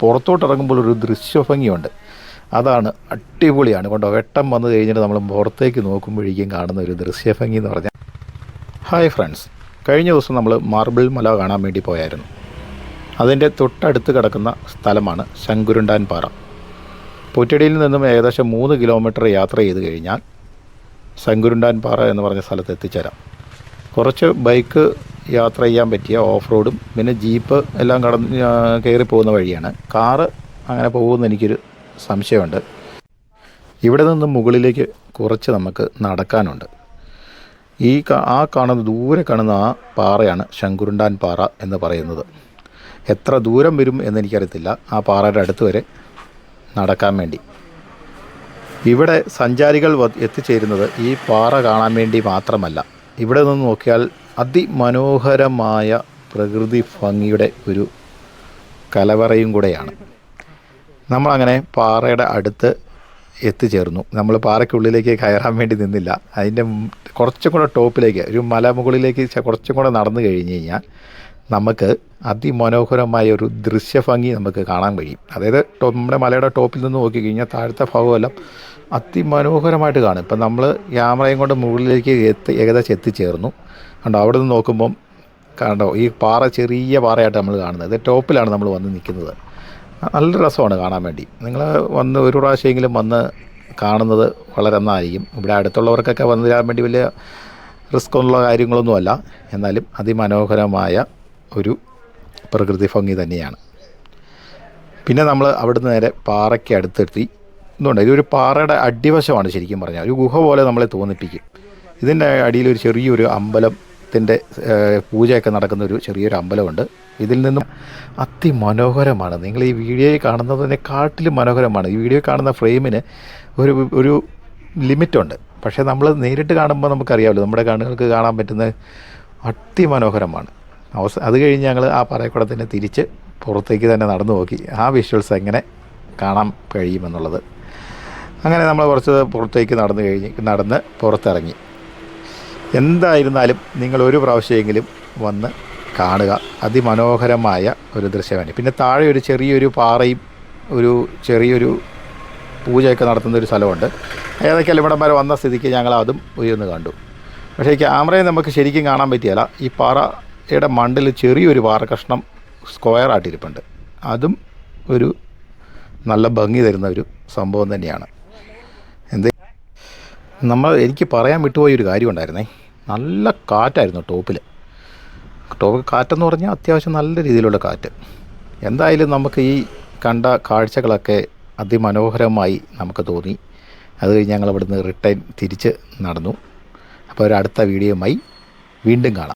പുറത്തോട്ട് ഇറങ്ങുമ്പോൾ ഒരു ദൃശ്യഭംഗിയുണ്ട്. അതാണ് അടിപൊളിയാണ്. കൊണ്ടോ വെട്ടം വന്നു കഴിഞ്ഞിട്ട് നമ്മൾ പുറത്തേക്ക് നോക്കുമ്പോഴേക്കും കാണുന്ന ഒരു ദൃശ്യഭംഗി എന്ന് പറഞ്ഞാൽ. ഹായ് ഫ്രണ്ട്സ് കഴിഞ്ഞ ദിവസം നമ്മൾ മാർബിൾ മല കാണാൻ വേണ്ടി പോയായിരുന്നു. അതിന്റെ തൊട്ടടുത്ത് കിടക്കുന്ന സ്ഥലമാണ് ശങ്കുരുണ്ടാൻ പാറ. പുറ്റടിയിൽ നിന്നും ഏകദേശം മൂന്ന് കിലോമീറ്റർ യാത്ര ചെയ്ത് കഴിഞ്ഞാൽ ശങ്കുരുണ്ടാൻ പാറ എന്ന് പറഞ്ഞ സ്ഥലത്ത് എത്തിച്ചേരാം. കുറച്ച് ബൈക്ക് യാത്ര ചെയ്യാൻ പറ്റിയ ഓഫ് റോഡും പിന്നെ ജീപ്പ് എല്ലാം കടന്ന് കയറി പോകുന്ന വഴിയാണ്. കാറ് അങ്ങനെ പോകുമെന്ന് എനിക്കൊരു സംശയമുണ്ട്. ഇവിടെ നിന്ന് മുകളിലേക്ക് കുറച്ച് നമുക്ക് നടക്കാനുണ്ട്. ഈ ആ കാണുന്ന ദൂരെ കാണുന്ന ആ പാറയാണ് ശങ്കുരുണ്ടാൻ പാറ എന്ന് പറയുന്നത്. എത്ര ദൂരം വരും എന്നെനിക്കറിയത്തില്ല ആ പാറയുടെ അടുത്ത് വരെ നടക്കാൻ വേണ്ടി. ഇവിടെ സഞ്ചാരികൾ എത്തിച്ചേരുന്നത് ഈ പാറ കാണാൻ വേണ്ടി മാത്രമല്ല. ഇവിടെ നിന്ന് നോക്കിയാൽ അതിമനോഹരമായ പ്രകൃതി ഭംഗിയുടെ ഒരു കലവറയും കൂടെയാണ്. നമ്മളങ്ങനെ പാറയുടെ അടുത്ത് എത്തിച്ചേർന്നു. നമ്മൾ പാറയ്ക്കുള്ളിലേക്ക് കയറാൻ വേണ്ടി നിന്നില്ല. അതിന്റെ കുറച്ചും കൂടെ ടോപ്പിലേക്ക് ഒരു മലമുകളിലേക്ക് കുറച്ചും കൂടെ നടന്നു കഴിഞ്ഞ് കഴിഞ്ഞാൽ നമുക്ക് അതിമനോഹരമായ ഒരു ദൃശ്യഭംഗി നമുക്ക് കാണാൻ കഴിയും. അതായത് നമ്മുടെ മലയുടെ ടോപ്പിൽ നിന്ന് നോക്കി കഴിഞ്ഞാൽ താഴത്തെ ഭാഗമെല്ലാം അതിമനോഹരമായിട്ട് കാണും. ഇപ്പം നമ്മൾ ക്യാമറയും കൊണ്ട് മുകളിലേക്ക് എത്തി ഏകദേശം എത്തിച്ചേർന്നു. കണ്ടോ അവിടെ നിന്ന് നോക്കുമ്പം കണ്ടോ ഈ പാറ ചെറിയ പാറയായിട്ട് നമ്മൾ കാണുന്നത്. ടോപ്പിലാണ് നമ്മൾ വന്ന് നിൽക്കുന്നത്. നല്ല രസമാണ് കാണാൻ വേണ്ടി. നിങ്ങൾ വന്ന് ഒരു പ്രാവശ്യമെങ്കിലും വന്ന് കാണുന്നത് വളരെ നന്നായിരിക്കും. ഇവിടെ അടുത്തുള്ളവർക്കൊക്കെ വന്ന് തരാൻ വേണ്ടി വലിയ റിസ്ക് ഉള്ള കാര്യങ്ങളൊന്നുമല്ല എന്നാലും അതിമനോഹരമായ ഒരു പ്രകൃതി ഭംഗി തന്നെയാണ്. പിന്നെ നമ്മൾ അവിടുന്ന് നേരെ പാറയ്ക്ക് അടുത്തെത്തി. എന്തുകൊണ്ട് ഇതൊരു പാറയുടെ അടിവശമാണ് ശരിക്കും പറഞ്ഞാൽ. ഒരു ഗുഹ പോലെ നമ്മളെ തോന്നിപ്പിക്കും. ഇതിന്റെ അടിയിൽ ഒരു ചെറിയൊരു അമ്പലത്തിന്റെ പൂജയൊക്കെ നടക്കുന്ന ഒരു ചെറിയൊരു അമ്പലമുണ്ട്. ഇതിൽ നിന്നും അതിമനോഹരമാണ്. നിങ്ങൾ ഈ വീഡിയോയിൽ കാണുന്നതിനെക്കാട്ടിലും മനോഹരമാണ്. ഈ വീഡിയോ കാണുന്ന ഫ്രെയിമിന് ഒരു ഒരു ലിമിറ്റുണ്ട്. പക്ഷേ നമ്മൾ നേരിട്ട് കാണുമ്പോൾ നമുക്കറിയാമല്ലോ നമ്മുടെ കണ്ണുകൾക്ക് കാണാൻ പറ്റുന്ന അതിമനോഹരമാണ്. അവസ അത് കഴിഞ്ഞ് ഞങ്ങൾ ആ പറയക്കുടത്തിനെ തിരിച്ച് പുറത്തേക്ക് തന്നെ നടന്നു നോക്കി. ആ വിഷ്വൽസ് എങ്ങനെ കാണാൻ കഴിയുമെന്നുള്ളത്. അങ്ങനെ നമ്മൾ കുറച്ച് പുറത്തേക്ക് നടന്നു കഴിഞ്ഞ് നടന്ന് പുറത്തിറങ്ങി. എന്തായിരുന്നാലും നിങ്ങൾ ഒരു പ്രാവശ്യമെങ്കിലും വന്ന് കാണുക. അതിമനോഹരമായ ഒരു ദൃശ്യമാണ്. പിന്നെ താഴെ ഒരു ചെറിയൊരു പാറയും ഒരു ചെറിയൊരു പൂജയൊക്കെ നടത്തുന്ന ഒരു സ്ഥലമുണ്ട്. ഏതൊക്കെയാലും ഇവിടം വരെ വന്ന സ്ഥിതിക്ക് ഞങ്ങൾ അതും ഉയർന്ന് കണ്ടു. പക്ഷേ ഈ ക്യാമറയിൽ നമുക്ക് ശരിക്കും കാണാൻ പറ്റിയല്ല. ഈ പാറയുടെ മണ്ടിൽ ചെറിയൊരു പാറ കഷ്ണം സ്ക്വയർ ആയിട്ടിരിപ്പുണ്ട് അതും ഒരു നല്ല ഭംഗി തരുന്ന ഒരു സംഭവം തന്നെയാണ്. നമ്മൾ എനിക്ക് പറയാൻ വിട്ടുപോയ ഒരു കാര്യം ഉണ്ടായിരുന്നേ. നല്ല കാറ്റായിരുന്നു ടോപ്പിൽ. ടോപ്പ് കാറ്റെന്ന് പറഞ്ഞാൽ അത്യാവശ്യം നല്ല രീതിയിലുള്ള കാറ്റ്. എന്തായാലും നമുക്ക് ഈ കണ്ട കാഴ്ചകളൊക്കെ അതിമനോഹരമായി നമുക്ക് തോന്നി. അത് കഴിഞ്ഞ് ഞങ്ങൾ അവിടുന്ന് റിട്ടേൺ തിരിച്ച് നടന്നു. അപ്പോൾ ഒരു അടുത്ത വീഡിയോയുമായി വീണ്ടും കാണാം.